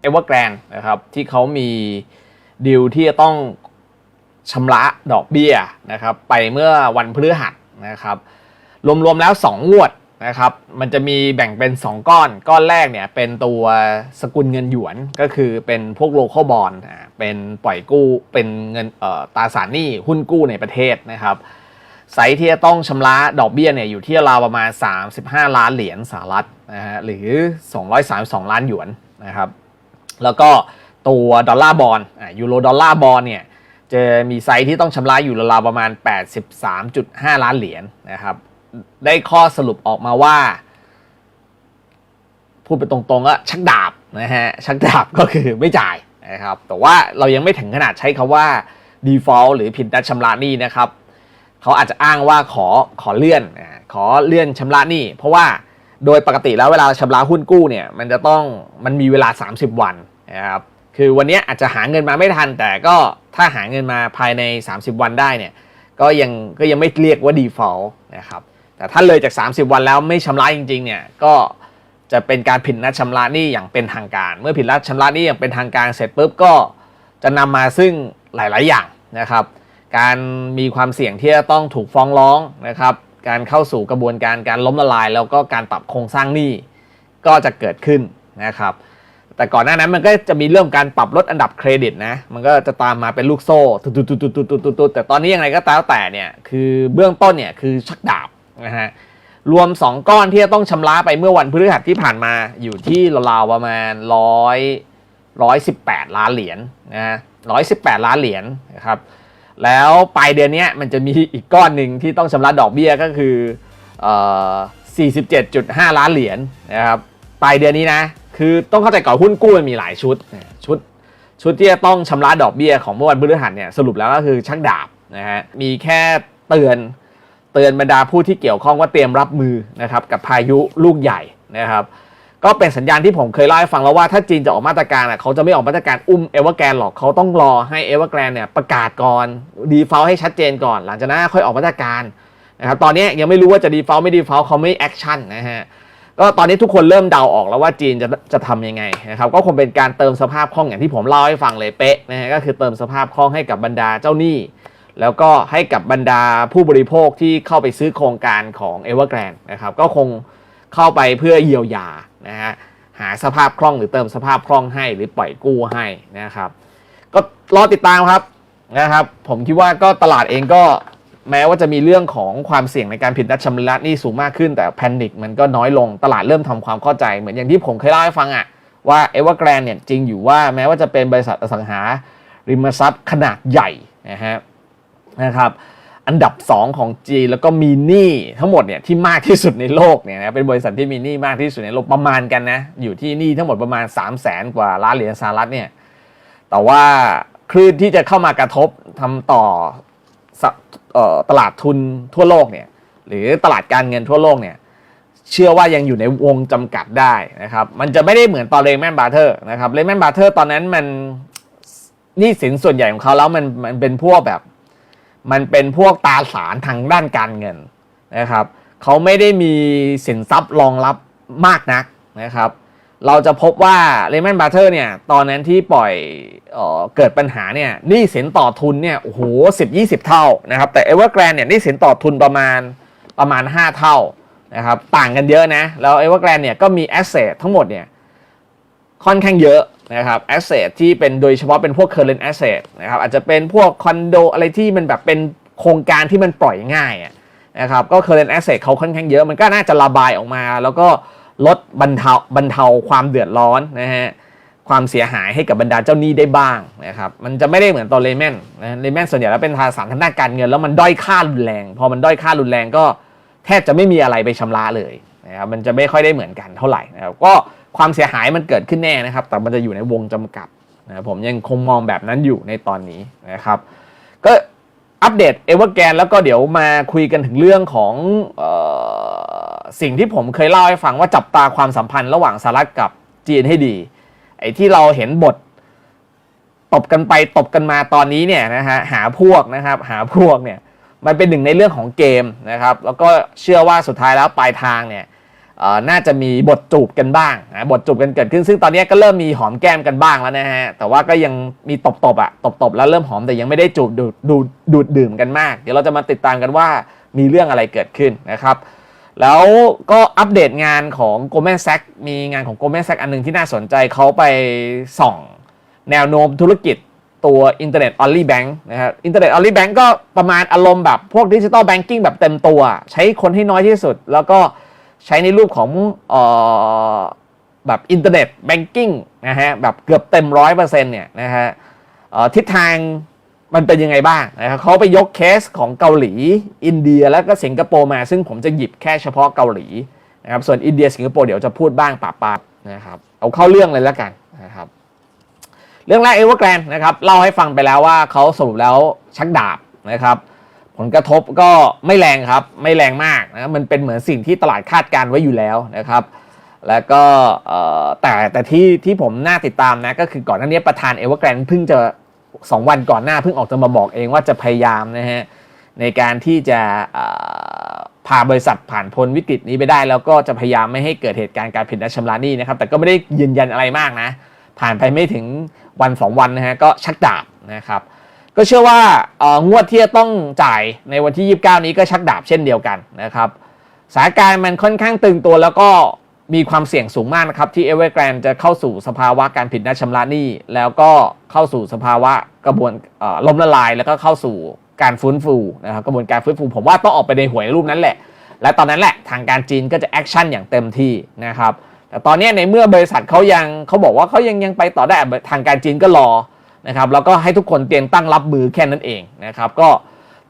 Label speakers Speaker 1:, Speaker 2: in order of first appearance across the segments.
Speaker 1: เอเวอร์แกรนนะครับที่เขามีดีลที่จะต้องชำระดอกเบี้ยนะครับไปเมื่อวันพฤหัสนะครับรวมๆแล้ว 2 งวดนะครับมันจะมีแบ่งเป็น 2 ก้อน ก้อนแรกเนี่ยเป็นตัวสกุลเงินหยวนก็คือเป็นพวกโลเคอลบอลเป็นปล่อยกู้เป็นเงินเอ่อตราสารหนี้หุ้นกู้ในประเทศนะครับไซส์ที่จะต้องชำระดอกเบี้ยเนี่ยอยู่ที่ราวประมาณ 35 ล้านเหรียญสหรัฐนะฮะหรือ 232 ล้านหยวนนะครับ แล้วก็ตัวดอลลาร์บอลอะยูโรดอลลาร์บอลเนี่ยจะมีไซส์ที่ต้องชำระอยู่ราวๆประมาณ 83.5 ล้านเหรียญนะครับ ได้ข้อสรุปออกมาว่า พูดไปตรงๆก็ชักดาบนะฮะ ชักดาบก็คือไม่จ่ายนะครับ แต่ว่าเรายังไม่ถึงขนาดใช้คำว่า default หรือผิดนัดชำระหนี้นะครับ เขาอาจจะอ้างว่าขอขอเลื่อน ขอเลื่อนชำระหนี้ เพราะว่าโดยปกติแล้วเวลาชำระหุ้นกู้เนี่ย มันจะต้องมันมีเวลา 30 วัน นะครับคือวันนี้อาจจะหาเงินมาไม่ทัน แต่ก็ถ้าหาเงินมาภายใน 30 วันได้เนี่ยก็ยังก็ยังไม่เรียกว่า default นะครับแต่ถ้าเลยจาก 30 วันแล้วไม่ชำระจริงๆเนี่ยก็จะเป็นการผิดนัดชำระหนี้อย่างเป็นทางการ เมื่อผิดนัดชำระหนี้อย่างเป็นทางการเสร็จปุ๊บก็จะนำมาซึ่งหลาย ๆ อย่างนะครับ การมีความเสี่ยงที่จะต้องถูกฟ้องร้องนะครับ การเข้าสู่กระบวนการการล้มละลาย แล้วก็การปรับโครงสร้างหนี้ก็จะเกิดขึ้นนะครับ แต่ก่อนหน้านั้นมันก็จะมีเรื่องการปรับลดอันดับเครดิตนะ มันก็จะตามมาเป็นลูกโซ่ตุดๆๆๆๆแต่ตอนนี้ยังไงก็ตามแต่เนี่ยคือเบื้องต้นเนี่ยคือชักดาบนะฮะรวม 2 ก้อนที่จะต้องชำระไปเมื่อวันพฤหัสที่ผ่านมาอยู่ที่ราวๆประมาณร้อยร้อยสิบแปดล้านเหรียญนะฮะร้อยสิบแปดล้านเหรียญนะครับแล้วปลายเดือนนี้มันจะมีอีกก้อนหนึ่งที่ต้องชำระดอกเบี้ยก็คือเอ่อ47.5 ล้านเหรียญนะครับปลายเดือนนี้นะ คือต้องเข้าใจก่อนหุ้นกู้มันมีหลายชุด ชุดชุดที่จะต้องชำระดอกเบี้ยของเมื่อวันพฤหัสเนี่ยสรุปแล้วก็คือชักดาบนะฮะมีแค่เตือนเตือนบรรดาผู้ที่เกี่ยวข้องว่าเตรียมรับมือนะครับกับพายุลูกใหญ่นะครับก็เป็นสัญญาณที่ผมเคยเล่าให้ฟังแล้วว่าถ้าจีนจะออกมาตรการอะเขาจะไม่ออกมาตรการอุ้มเอเวอร์แกรนหรอกเขาต้องรอให้เอเวอร์แกรนเนี่ยประกาศก่อนดีฟลให้ชัดเจนก่อน หลังจากนั้นค่อยออกมาตรการนะครับตอนนี้ยังไม่รู้ว่าจะดีฟลไม่ดีฟลเขาไม่แอคชั่นนะฮะ ก็ตอนนี้ทุกคนเริ่มเดาออกแล้วว่าจีนจะจะทำยังไงนะครับก็คงเป็นการเติมสภาพคล่องอย่างที่ผมเล่าให้ฟังเลยเป๊ะนะฮะก็คือเติมสภาพคล่องให้กับบรรดาเจ้าหนี้ แล้วก็ให้กับบรรดาผู้บริโภคที่เข้าไปซื้อโครงการของ e v e r g r a n d นะครับก็คงเข้าไปเพื่อเยียวยานะฮะหาสภาพคล่องหรือเติมสภาพคล่องให้หรือปล่อยกู้ให้นะครับ ก็รอติดตามครับนะครับ ผมคิดว่าก็ตลาดเองก็ แม้ว่าจะมีเรื่องของความเสี่ยงในการผิดนัดชำระหนี้สูงมากขึ้นแต่แพนิคมันก็น้อยลงตลาดเริ่มทำความเข้าใจ เหมือนอย่างที่ผมเคยเล่าให้ฟังอะว่า e v e r g r a n d เนี่ยจริงอยู่ว่าแม้ว่าจะเป็นบริษัทอสังหาริมทรัพย์ขนาดใหญ่นะฮะนะครับอันดับ 2 ของจีนแล้วก็มีหนี้ทั้งหมดเนี่ยที่มากที่สุดในโลกเนี่ยนะเป็นบริษัทที่มีหนี้มากที่สุดในโลกประมาณกันนะอยู่ที่หนี้ทั้งหมดประมาณ 3 0 0แสนกว่าล้านเหรียญสหรัฐเนี่ยแต่ว่าคลื่นที่จะเข้ามากระทบทำต่อ ตลาดทุนทั่วโลกเนี่ยหรือตลาดการเงินทั่วโลกเนี่ยเชื่อว่ายังอยู่ในวงจำกัดได้นะครับ มันจะไม่ได้เหมือนตอนเลแมนบาร์เทอร์นะครับเลแมนบาร์เทอร์ตอนนั้นมันนี้สินส่วนใหญ่ของเขาแล้วมันมันเป็นพวกแบบ มันเป็นพวกตาสารทางด้านการเงินนะครับเขาไม่ได้มีสินทรัพย์รองรับมากนักนะครับ เราจะพบว่า Lehman Brothers เนี่ยตอนนั้นที่ปล่อยเออเกิดปัญหาเนี่ยหนี้สินต่อทุนเนี่ยโอ้โหสิบยี่สิบเท่านะครับแต่ Evergrande เนี่ยหนี้สินต่อทุนประมาณประมาณ 5 เท่านะครับต่างกันเยอะนะ แล้ว Evergrande เนี่ยก็มี asset ทั้งหมดเนี่ยค่อนข้างเยอะนะครับ asset ที่เป็นโดยเฉพาะเป็นพวก current asset นะครับอาจจะเป็นพวกคอนโดอะไรที่มันแบบเป็นโครงการที่มันปล่อยง่ายนะครับก็ current asset เขาค่อนข้างเยอะมันก็น่าจะระบายออกมา แล้วก็ ลดบรรเทาบรรเทาความเดือดร้อนนะฮะความเสียหายให้กับบรรดาเจ้าหนี้ได้บ้างนะครับมันจะไม่ได้เหมือนตอนเลแมนนะเลแมนส่วนใหญ่แล้วเป็นทาสารทางด้านการเงิน แล้วมันด้อยค่ารุนแรง พอมันด้อยค่ารุนแรงก็แทบจะไม่มีอะไรไปชำระเลยนะครับมันจะไม่ค่อยได้เหมือนกันเท่าไหร่นะครับก็ความเสียหายมันเกิดขึ้นแน่นะครับ แต่มันจะอยู่ในวงจำกัดนะผมยังคงมองแบบนั้นอยู่ในตอนนี้นะครับ ก็อัปเดตเอเวอร์แกนแล้วก็เดี๋ยวมาคุยกันถึงเรื่องของเออ สิ่งที่ผมเคยเล่าให้ฟังว่าจับตาความสัมพันธ์ระหว่างสหรัฐกับจีนให้ดี ไอ้ที่เราเห็นบทตบกันไปตบกันมาตอนนี้เนี่ยนะฮะหาพวกนะครับหาพวกเนี่ยมันเป็นหนึ่งในเรื่องของเกมนะครับ แล้วก็เชื่อว่าสุดท้ายแล้วปลายทางเนี่ยน่าจะมีบทจูบกันบ้างนะบทจูบกันเกิดขึ้น ซึ่งตอนนี้ก็เริ่มมีหอมแก้มกันบ้างแล้วนะฮะแต่ว่าก็ยังมีตบตบๆอะตบตบๆแล้วเริ่มหอมแต่ยังไม่ได้จูบดูดดูดดื่มกันมาก เดี๋ยวเราจะมาติดตามกันว่ามีเรื่องอะไรเกิดขึ้นนะครับ แล้วก็อัปเดตงานของ Goldman Sachs มีงานของ Goldman Sachs อันหนึงที่น่าสนใจเขาไปส่องแนวโน้มธุรกิจตัว Internet Only Bank นะครับ Internet Only Bank ก็ประมาณอารมณ์แบบพวกดิจิ t a ลแบงกิ้งแบบเต็มตัว ใช้คนให้น้อยที่สุด แล้วก็ใช้ในรูปของออแบบอินเทอร์เน็ตแบงกิ้งนะฮะแบบเกือบเต็มร้อยเปอร์เซ็นต์เนี่ยนะฮะทิศทาง มันเป็นยังไงบ้างนะครับเขาไปยกเคสของเกาหลี อินเดียแล้วก็สิงคโปร์มา ซึ่งผมจะหยิบแค่เฉพาะเกาหลีนะครับส่วนอินเดียสิงคโปร์เดี๋ยวจะพูดบ้างปะปานะครับเอาเข้าเรื่องเลยแล้วกันนะครับเรื่องแรกเอเวอร์แกรนนะครับเล่าให้ฟังไปแล้วว่าเขาสรุปแล้วชักดาบนะครับผลกระทบก็ไม่แรงครับไม่แรงมากนะมันเป็นเหมือนสิ่งที่ตลาดคาดการไว้อยู่แล้วนะครับแล้วก็แต่แต่ที่ที่ผมน่าติดตามนะก็คือก่อนหน้านี้ประธานเอเวอร์แกรนเพิ่งจะ 2 วันก่อนหน้าเพิ่งออกจะมาบอกเองว่าจะพยายามนะฮะในการที่จะพาบริษัทผ่านพ้นวิกฤตนี้ไปได้ แล้วก็จะพยายามไม่ให้เกิดเหตุการณ์การผิดนัดชำระหนี้นะครับ แต่ก็ไม่ได้ยืนยันอะไรมากนะ ผ่านไปไม่ถึงวัน 2 วันนะฮะก็ชักดาบนะครับก็เชื่อว่างวดที่จะต้องจ่ายในวันที่ 29 นี้ก็ชักดาบเช่นเดียวกันนะครับสถานการณ์มันค่อนข้างตึงตัวแล้วก็ มีความเสี่ยงสูงมากนะครับ ที่เอเวอร์แกรนจะเข้าสู่สภาวะการผิดนัดชำระหนี้ แล้วก็เข้าสู่สภาวะกระบวนล้มละลาย แล้วก็เข้าสู่การฟื้นฟูนะครับกระบวนการฟื้นฟูผมว่าต้องออกไปในหวยรูปนั้นแหละ และตอนนั้นแหละทางการจีนก็จะแอคชั่นอย่างเต็มที่นะครับแต่ตอนนี้ในเมื่อบริษัทเขายังเขาบอกว่าเขายังยังไปต่อได้ทางการจีนก็รอนะครับแล้วก็ให้ทุกคนเตรียมตั้งรับมือแค่นั้นเองนะครับก็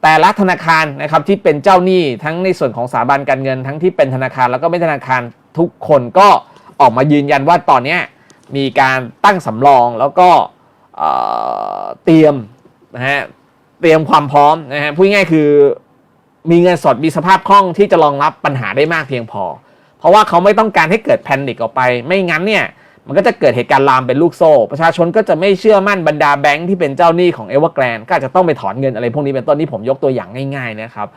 Speaker 1: แต่ละธนาคารนะครับที่เป็นเจ้าหนี้ทั้งในส่วนของสถาบันการเงินทั้งที่เป็นธนาคารแล้วก็ไม่ธนาคาร ทุกคนก็ออกมายืนยันว่าตอนนี้มีการตั้งสำรองแล้วก็เตรียมนะฮะเตรียมความพร้อมนะฮะพูดง่ายคือมีเงินสดมีสภาพคล่องที่จะรองรับปัญหาได้มากเพียงพอ เพราะว่าเขาไม่ต้องการให้เกิดแพนิคออกไป ไม่งั้นเนี่ยมันก็จะเกิดเหตุการณ์ลามเป็นลูกโซ่ ประชาชนก็จะไม่เชื่อมั่นบรรดาแบงค์ที่เป็นเจ้าหนี้ของเอเวอร์แกรนก็อาจจะต้องไปถอนเงินอะไรพวกนี้เป็นต้นนี่ผมยกตัวอย่างง่ายๆนะครับ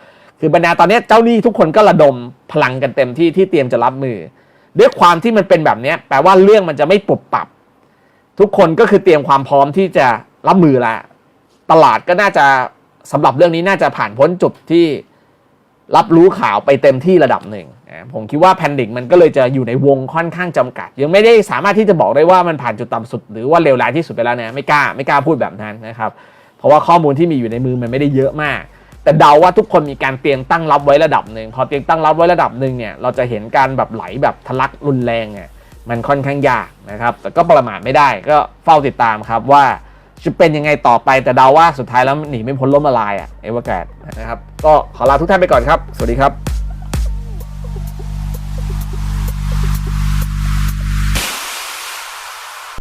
Speaker 1: คือบรรดาตอนนี้เจ้าหนี้ทุกคนก็ระดมพลังกันเต็มที่ที่เตรียมจะรับมือ ด้วยความที่มันเป็นแบบนี้แปลว่าเรื่องมันจะไม่ปรับปรับ ทุกคนก็คือเตรียมความพร้อมที่จะรับมือละตลาดก็น่าจะสำหรับเรื่องนี้น่าจะผ่านพ้นจุดที่รับรู้ข่าวไปเต็มที่ระดับหนึ่งผมคิดว่าแพนดิกมันก็เลยจะอยู่ในวงค่อนข้างจำกัด ยังไม่ได้สามารถที่จะบอกได้ว่ามันผ่านจุดต่ำสุด หรือว่าเลวร้ายที่สุดไปแล้วนะไม่กล้าไม่กล้าพูดแบบนั้นนะครับ เพราะว่าข้อมูลที่มีอยู่ในมือมันไม่ได้เยอะมาก แต่เดาว่าทุกคนมีการเตรียมตั้งรับไว้ระดับหนึ่งพอเตรียมตั้งรับไว้ระดับหนึ่งเนี่ยเราจะเห็นการแบบไหลแบบทะลักรุนแรงเนี่ยมันค่อนข้างยากนะครับแต่ก็ประมาทไม่ได้ก็เฝ้าติดตามครับว่าจะเป็นยังไงต่อไปแต่เดาว่าสุดท้ายแล้วหนีไม่พ้นล้มละลายอะเอเวอร์แกรดนะครับก็ขอลาทุกท่านไปก่อนครับ สวัสดีครับ